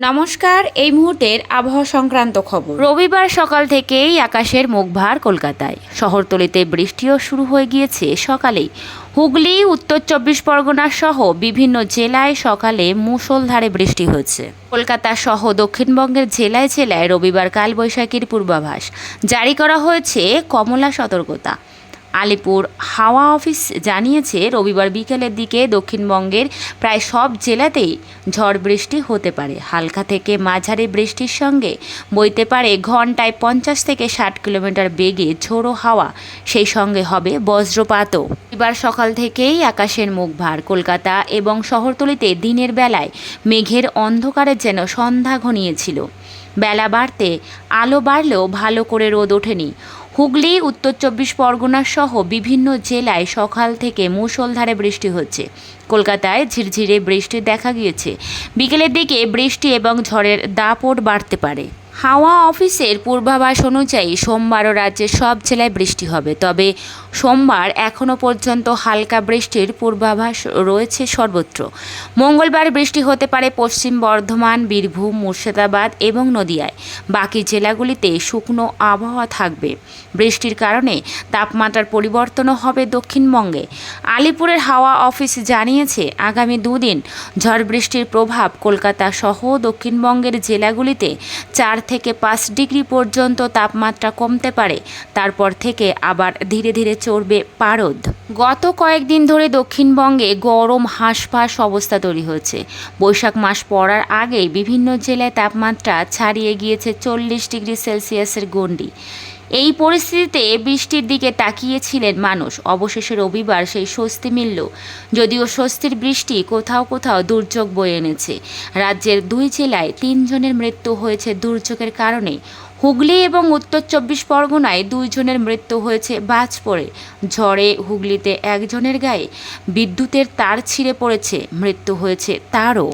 নমস্কার, এই মুহূর্তের আবহাওয়া সংক্রান্ত খবর। রবিবার সকাল থেকেই আকাশের মুখভার কলকাতায়। শহরতলিতে বৃষ্টিও শুরু হয়ে গিয়েছে সকালেই। হুগলি, উত্তর চব্বিশ পরগনা সহ বিভিন্ন জেলায় সকালে মুষলধারে বৃষ্টি হয়েছে। কলকাতা সহ দক্ষিণবঙ্গের জেলায় জেলায় রবিবার কালবৈশাখীর পূর্বাভাস। জারি করা হয়েছে কমলা সতর্কতা। আলিপুর হাওয়া অফিস জানিয়েছে, রবিবার বিকেলের দিকে দক্ষিণবঙ্গের প্রায় সব জেলাতেই ঝড় বৃষ্টি হতে পারে। হালকা থেকে মাঝারি বৃষ্টির সঙ্গে বইতে পারে ঘন্টায় পঞ্চাশ থেকে ষাট কিলোমিটার বেগে ঝোড়ো হাওয়া। সেই সঙ্গে হবে বজ্রপাতও। এবার সকাল থেকেই আকাশের মুখ ভার। কলকাতা এবং শহরতলিতে দিনের বেলায় মেঘের অন্ধকারে যেন সন্ধ্যা ঘনিয়েছিল। বেলা বাড়তে আলো বাড়লেও ভালো করে রোদ ওঠেনি। হুগলি, উত্তর চব্বিশ পরগনা সহ বিভিন্ন জেলায় সকাল থেকে মুষলধারে বৃষ্টি হচ্ছে। কলকাতায় ঝিরঝিরে বৃষ্টি দেখা গিয়েছে। বিকেলের দিকে বৃষ্টি এবং ঝড়ের দাপট বাড়তে পারে। হাওয়া অফিসের পূর্বাভাস অনুযায়ী সোমবারও রাজ্যের সব জেলায় বৃষ্টি হবে। তবে সোমবার এখনও পর্যন্ত হালকা বৃষ্টির পূর্বাভাস রয়েছে সর্বত্র। মঙ্গলবার বৃষ্টি হতে পারে পশ্চিম বর্ধমান, বীরভূম, মুর্শিদাবাদ এবং নদিয়ায়। বাকি জেলাগুলিতে শুকনো আবহাওয়া থাকবে। বৃষ্টির কারণে তাপমাত্রার পরিবর্তনও হবে দক্ষিণবঙ্গে। আলিপুরের হাওয়া অফিস জানিয়েছে, আগামী দুদিন ঝড় বৃষ্টির প্রভাব কলকাতা সহ দক্ষিণবঙ্গের জেলাগুলিতে চার থেকে পাঁচ ডিগ্রি পর্যন্ত তাপমাত্রা কমতে পারে। তারপর থেকে আবার ধীরে ধীরে চড়বে পারদ। গত কয়েকদিন ধরে দক্ষিণবঙ্গে গরম, হাঁসফাঁস অবস্থা তৈরি হয়েছে। বৈশাখ মাস পড়ার আগেই বিভিন্ন জেলায় তাপমাত্রা ছাড়িয়ে গিয়েছে চল্লিশ ডিগ্রি সেলসিয়াসের গণ্ডি। এই পরিস্থিতিতে বৃষ্টির দিকে তাকিয়েছিলেন মানুষ। অবশেষে রবিবার সেই স্বস্তি মিলল। যদিও স্বস্তির বৃষ্টি কোথাও কোথাও দুর্যোগ বয়ে এনেছে। রাজ্যের দুই জেলায় তিনজনের মৃত্যু হয়েছে দুর্যোগের কারণে। হুগলি এবং উত্তর চব্বিশ পরগনায় দুইজনের মৃত্যু হয়েছে বাজ পড়ে ঝড়ে হুগলিতে একজনের গায়ে বিদ্যুতের তার ছিঁড়ে পড়েছে, মৃত্যু হয়েছে তারও।